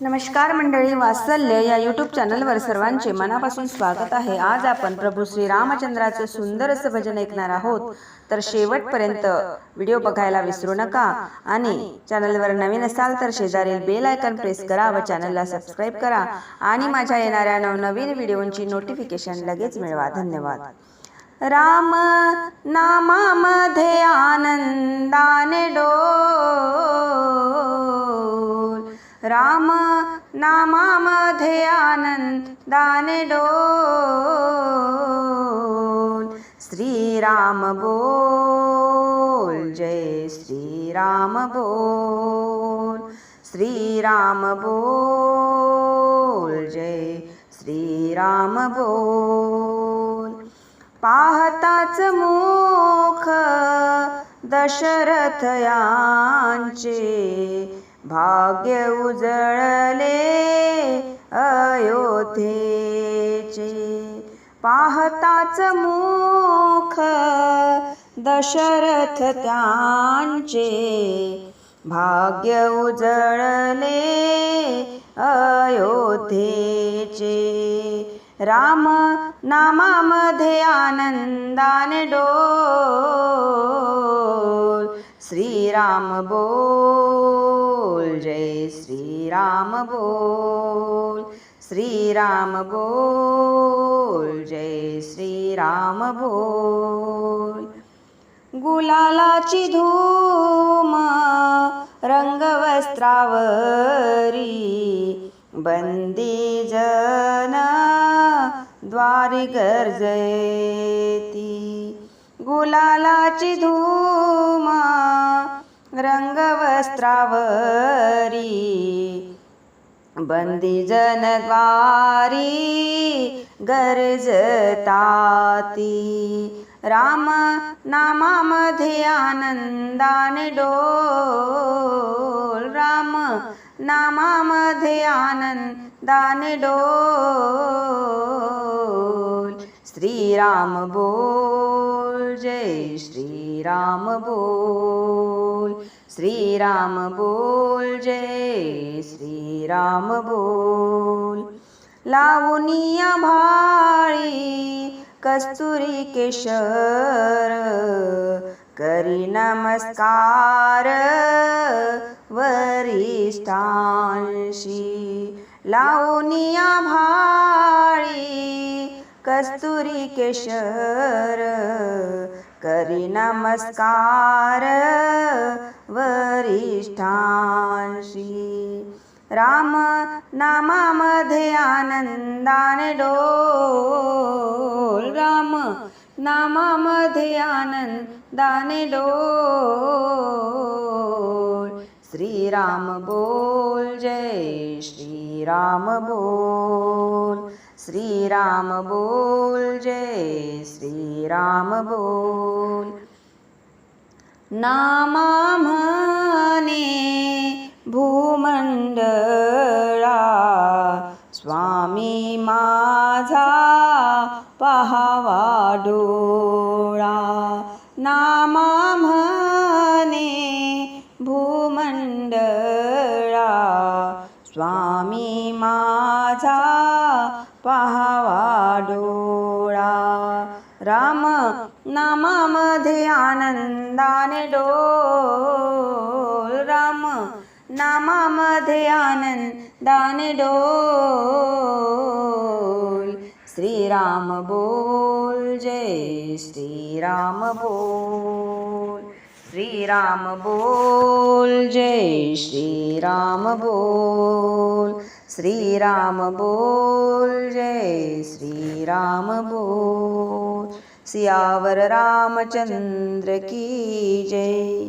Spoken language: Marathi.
नमस्कार मंडळी वात्सल्य या यूट्यूब चॅनलवर सर्वांचे मनापासून स्वागत आहे. आज आपण प्रभू श्री रामचंद्राचं सुंदर असं भजन ऐकणार आहोत. तर शेवटपर्यंत व्हिडिओ बघायला विसरू नका आणि चॅनलवर नवीन असाल तर शेजारील बेल आयकन प्रेस करा व चॅनलला सबस्क्राईब करा आणि माझ्या येणाऱ्या नवनवीन व्हिडिओंची नोटिफिकेशन लगेच मिळवा. धन्यवाद. राम नामामध्ये आनंदाने डो नामामध्ये आनंदाने डोल श्रीराम बोल जय श्रीराम बोल. श्रीराम बोल जय श्रीराम बोल. पाहताच मुख दशरथ यांचे भाग्य उजळले अयोध्येचे. पाहताच मुख दशरथ त्यांचे भाग्य उजळले अयोध्येचे. राम नामामध्ये आनंदाने डो श्रीराम बोल जय श्रीराम बोल श्रीराम बोल जय श्रीराम बोल. गुलालाची धूम रंगवस्त्रावरी बंदी जन द्वारी गरजती. गुलालाची धूमा रंगवस्त्रावरी बंदी जनद्वारी गरजताती। राम नामामध्ये आनन्दाने डोल राम नामामध्ये आनन्दाने डोल। श्रीराम बोल जय श्रीराम बोल। श्रीराम बोल जय श्रीराम बोल। लावणीया भाळी कस्तुरी केशर करी नमस्कार वरिष्ठांशी। लावणीया भाळी कस्तुरी केशर करी नमस्कार वरिष्ठांशी. राम नामामध्ये आनंदाने डोल. राम नामामध्ये आनंदाने डोल. श्रीराम बोल जय श्रीराम बोल. श्रीराम बोल जय श्रीराम बोल। नामा म्हणे भूमंडळा स्वामी माझा पहावा डोळा। नामा म्हणे भूमंडळा स्वामी माझा पहावा डोळा राम नामामध्ये आनंदाने डोल. राम नामामध्ये आनंदाने डोल. श्रीराम बोल जय श्रीराम बोल. श्रीराम बोल जय श्रीराम बोल. श्रीराम बोल राम बोल सियावर रामचंद्र की जय।